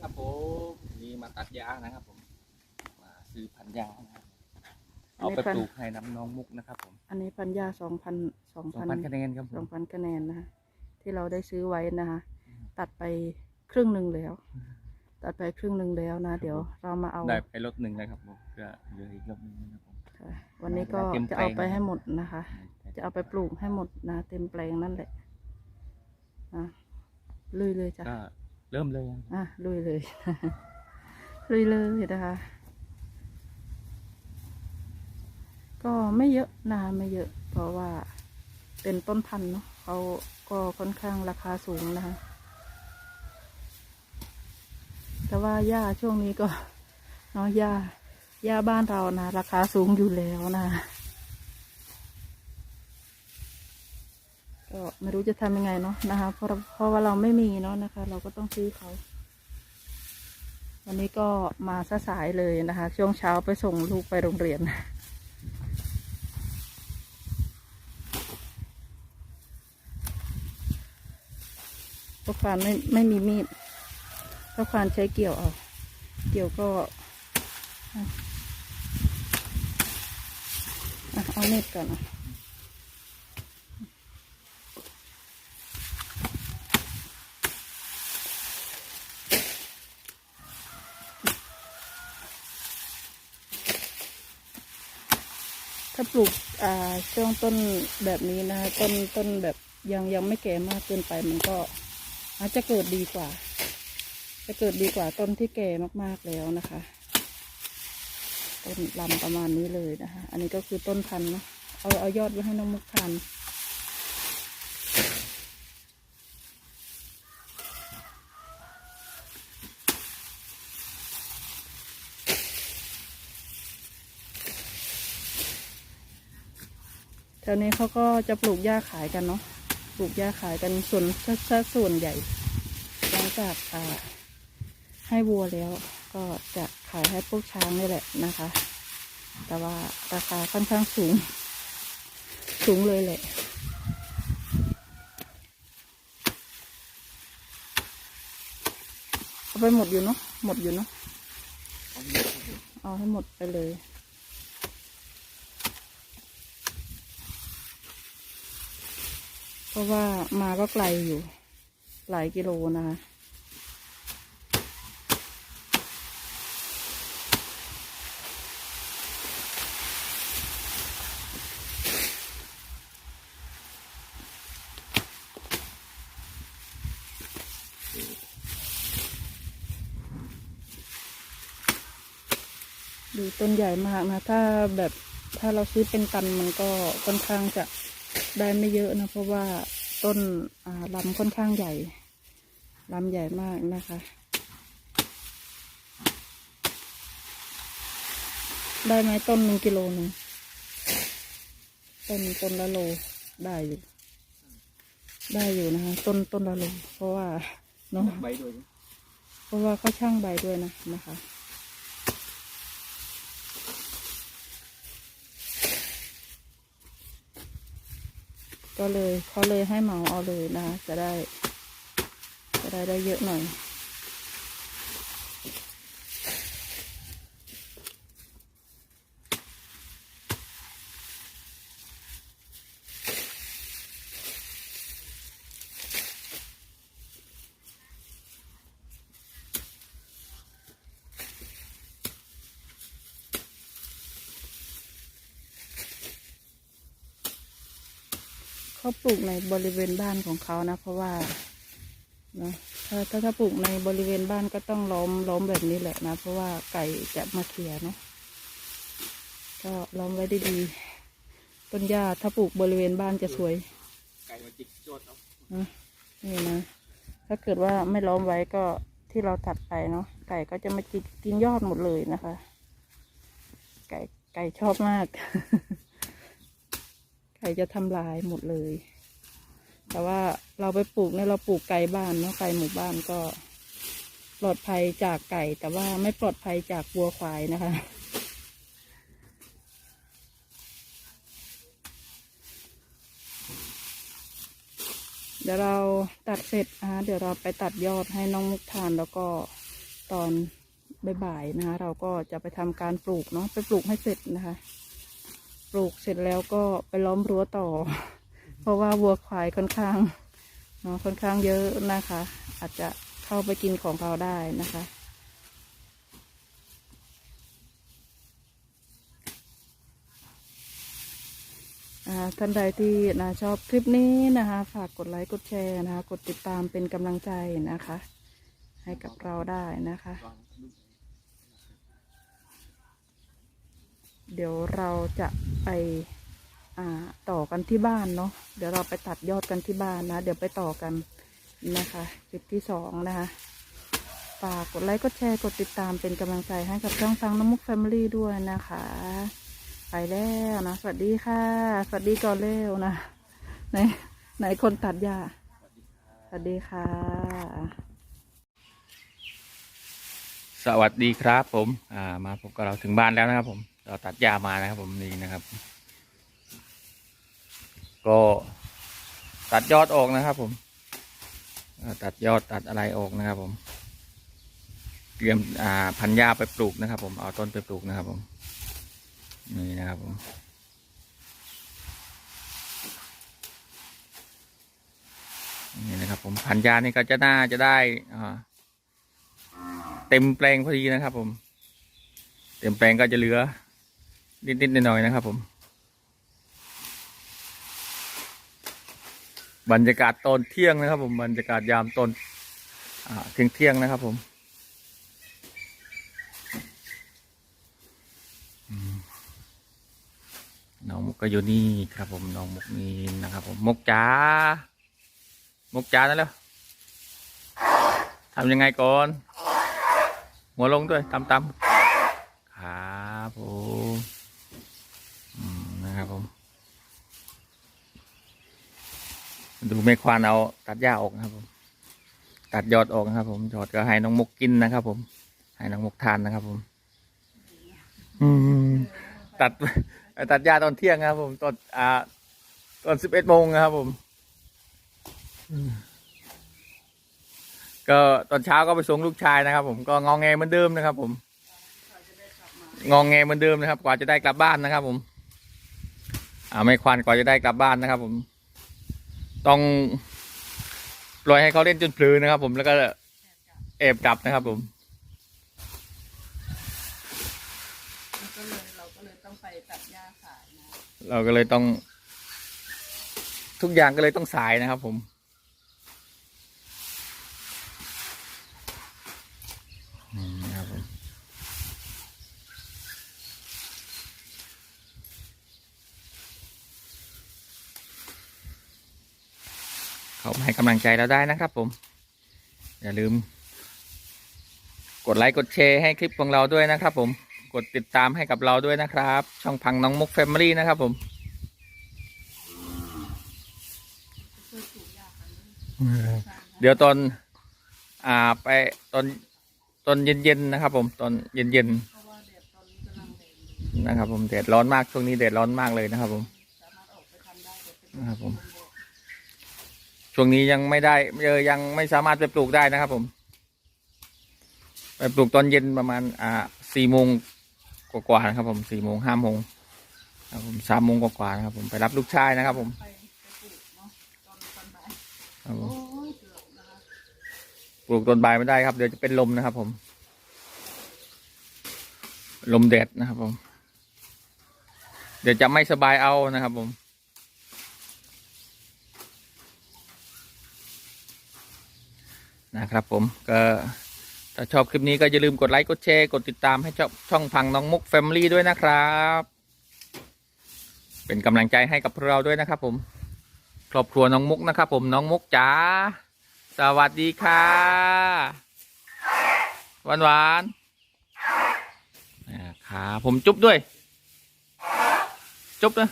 ครับผมนี่มาตัดยางนะครับผม มาซื้อพันธุ์ยางนะครับเอาไปปลูกให้น้ำน้องมุกนะครับผมอันนี้พันยาสองพันสองสองพันพันคะแนนครับผสองมพันคะแนนนะคะที่เราได้ซื้อไว้นะคะ ตัดไปครึ่งหนึ่งแล้ว ตัดไปครึ่งหนึ่งแล้วนะ เดี๋ยวเรามาเอาได้ไปรถหนึ่งนะครับผมก็เหลืออีกรถหนึ่งนะครับผม ค่ะวันนี้ก็เต็มจะแปลงเอาไปให้หมดนะคะ จะเอาไปปลูกให้หมดนะ เต็มแปลงนั่นแหละนะลุยเลยจ้ะก็ เริ่มเลยยังอะลุยเลย ลุยเลยนะคะ ก็ไม่เยอะนะไม่เยอะ เพราะว่าเป็นต้นพันธุ์เนาะเขาก็ค่อนข้างราคาสูงนะคะ แต่ว่าหญ้าช่วงนี้ก็เนาะหญ้าหญ้าบ้านเรานะราคาสูงอยู่แล้วนะ ก็ไม่รู้จะทำยังไงเนาะนะคะเพราะเพราะว่าเราไม่มีเนาะนะคะ เราก็ต้องซื้อเขาวันนี้ก็มาซะสายเลยนะคะ ช่วงเช้าไปส่งลูกไปโรงเรียนพวกควานไม่ไม่มีมีดพวกควานใช้เกี่ยวเอาเกี่ยวก็เอาเน็ตก่อนอะ ถ้าปลูกอ่าช่วงต้นแบบนี้นะคะต้นต้นแบบยังยังไม่แก่มากเกินไปมันก็อาจจะเกิดดีกว่า จะเกิดดีกว่าต้นที่แก่มากๆแล้วนะคะต้นลำประมาณนี้เลยนะคะ อันนี้ก็คือต้นพันธุ์เนาะเอาเอายอดไว้ให้น้องมุกทาน ถวนี้เขาก็จะปลูกหญ้าขายกันเนาะ ปลูกหญ้าขายกันส่วนสักส่วนใหญ่ หลังจากอ่าให้วัวแล้วก็จะขายให้พวกช้างนี่แหละนะคะ แต่ว่าราคาค่อนข้างสูง สูงเลยแหละ เอาไปหมดอยู่เนาะ หมดอยู่เนาะ เอาให้หมดไปเลย เพ ราะว่ามาก็ไกลอยู่ หลายกิโลนะคะดูต้นใหญ่มากนะ ถ้าแบบถ้าเราซื้อเป็นตันมันก็ค่อนข้างจะ ได้ไม่เยอะนะเพราะว่าต้นอ่าลำค่อนข้างใหญ่ลำใหญ่มากนะคะ ได้ไหมต้นหนึ่งกิโลหนึ่งต้นต้นละโลได้อยู่ ได้อยู่นะคะต้นต้นละโลเพราะว่าเนาะใบด้วยเพราะว่าเขาช่างใบด้วยนะนะคะ ก็เลยเขาเลยให้เหมาเอาเลยนะคะจะได้ จะได้ได้เยอะหน่อย เขาปลูกในบริเวณบ้านของเขานะ เพราะว่าเนอะถ้าถ้าถ้าปลูกในบริเวณบ้านก็ต้องล้อมล้อมแบบนี้แหละนะ เพราะว่าไก่จะมาเขียเนาะก็ล้อมไว้ดีๆต้นหญ้าถ้าปลูกบริเวณบ้านจะสวย ไก่มาจิกโจดเอานะนี่นะ ถ้าเกิดว่าไม่ล้อมไว้ก็ที่เราตัดไปเนาะไก่ก็จะมาจิกกินยอดหมดเลยนะคะ ไก่ไก่ชอบมาก ไก่จะทำลายหมดเลย แต่ว่าเราไปปลูกเนี่ยเราปลูกไก่บ้านเนาะไก่หมู่บ้านก็ ปลอดภัยจากไก่ แต่ว่าไม่ปลอดภัยจากวัวควายนะคะเดี๋ยวเราตัดเสร็จอะเดี๋ยวเราไปตัดยอดให้น้องมุกทานแล้วก็ตอนบ่ายๆนะคะ เราก็จะไปทำการปลูกเนาะไปปลูกให้เสร็จนะคะ ปลูกเสร็จแล้วก็ไปล้อมรั้วต่อ เพราะว่าวัวควายค่อนข้างเนาะค่อนข้างเยอะนะคะ อาจจะเข้าไปกินของเราได้นะคะท่านใดที่นะชอบคลิปนี้นะคะ ฝากกดไลค์กดแชร์นะคะ กดติดตามเป็นกำลังใจนะคะ ให้กับเราได้นะคะ เดี๋ยวเราจะไปต่อกันที่บ้านเนาะ เดี๋ยวเราไปตัดยอดกันที่บ้านนะ เดี๋ยวไปต่อกันนะคะคลิปที่สองนะคะ ฝากกดไลค์ กดแชร์ กดติดตามเป็นกำลังใจให้กับช่องทางน้ำมุกแฟมิลี่ด้วยนะคะ ไปแล้วนะ สวัสดีค่ะ สวัสดีก่อนเร็วนะ ไหนไหนคนตัดหญ้าสวัสดีค่ะ สวัสดีครับผม อ่า มาพบกับเราถึงบ้านแล้วนะครับผม เราตัดหญ้ามานะครับผมนี่นะครับ ก็ตัดยอดออกนะครับ ผมตัดยอดตัดอะไรออกนะครับ ผม เตรียมอ่าพันหญ้าไปปลูกนะครับ ผมเอาต้นไปปลูกนะครับ ผมนี่นะครับผมนี่นะครับผมพันหญ้านี่ก็จะน่าจะได้อ่าเต็มแปลงพอดีนะครับผม เต็มแปลงก็จะเหลือ นิดๆหน่อยๆนะครับผม บรรยากาศตอนเที่ยงนะครับผมบรรยากาศยามตอนอ่าเที่ยงเที่ยงนะครับผมน้องมุกก็อยู่นี่ครับผมน้องมุกนี่นะครับผมมุกจ๋ามุกจ๋านั่นแล้วทำยังไงก่อนหัวลงด้วยตำตำๆครับผมอืมนะครับผม ดูไม่ควานเอาตัดหญ้าออกนะครับผม ตัดยอดออกนะครับ ผมยอดก็ให้น้องมุกกินนะครับ ผม ให้น้องมุกทานนะครับ ผม อืมตัดตัดหญ้าตอนเที่ยงครับ ผมตอนอ่า ตอนสิบเอ็ดโมงนะครับ ผมอืมก็ตอนเช้าก็ไปส่งลูกชายนะครับ ผมก็งองแงเหมือนเดิมนะครับ ผมงองแงเหมือนเดิมนะครับ กว่าจะได้กลับบ้านนะครับ ผม อ่าไม่ควานกว่าจะได้กลับบ้านนะครับ ผม ต้องปล่อยให้เขาเล่นจนเพลืนนะครับ ผมแล้วก็แอบกลับนะครับ ผมก็เลยเราก็เลยต้องไปตัดหญ้าขายนะเราก็เลยต้อง ทุกอย่างก็เลยต้องสายนะครับ ผม อืมนะครับผม เขามาให้กำลังใจเราได้นะครับผม อย่าลืม กดไลค์กดแชร์ให้คลิปของเราด้วยนะครับ ผมกดติดตามให้กับเราด้วยนะครับ ช่องพังน้องมุกแฟมิลี่นะครับผมเดี๋ยวตอน อ่าไปตอนตอนเย็นๆนะครับ ผมตอนเย็นเพราะว่าแดดตอนนี้กำลังแรงอยู่ๆนะครับ ผมแดดร้อนมากช่วงนี้แดดร้อนมากเลยนะครับ ผมนะครับผม ช่วงนี้ยังไม่ได้เออยังไม่สามารถไปปลูกได้นะครับ ผมไปปลูกตอนเย็นประมาณ อ่าสี่โมงกว่าๆนะครับ ผมสี่โมงห้าโมงครับผมสามโมงกว่าๆนะครับ ผมไปรับลูกชายนะครับ ผมปลูกตอนบ่ายครับผมปลูกต้นใบไม่ได้ครับ เดี๋ยวจะเป็นลมนะครับ ผม ลมแดดนะครับ ผม เดี๋ยวจะไม่สบายเอานะครับ ผม นะครับผมก็ถ้าชอบคลิปนี้ก็อย่าลืมกดไลค์กดแชร์กดติดตามให้ช่ององพังน้องมุกแฟมิลี่ด้วยนะครับ เป็นกำลังใจให้กับพวกเราด้วยนะครับ ผมครอบครัวน้องมุกนะครับ ผมน้องมุกจ๋าสวัสดีค่ะหวานหวานขาผมจุ๊บด้วย จุ๊บนะ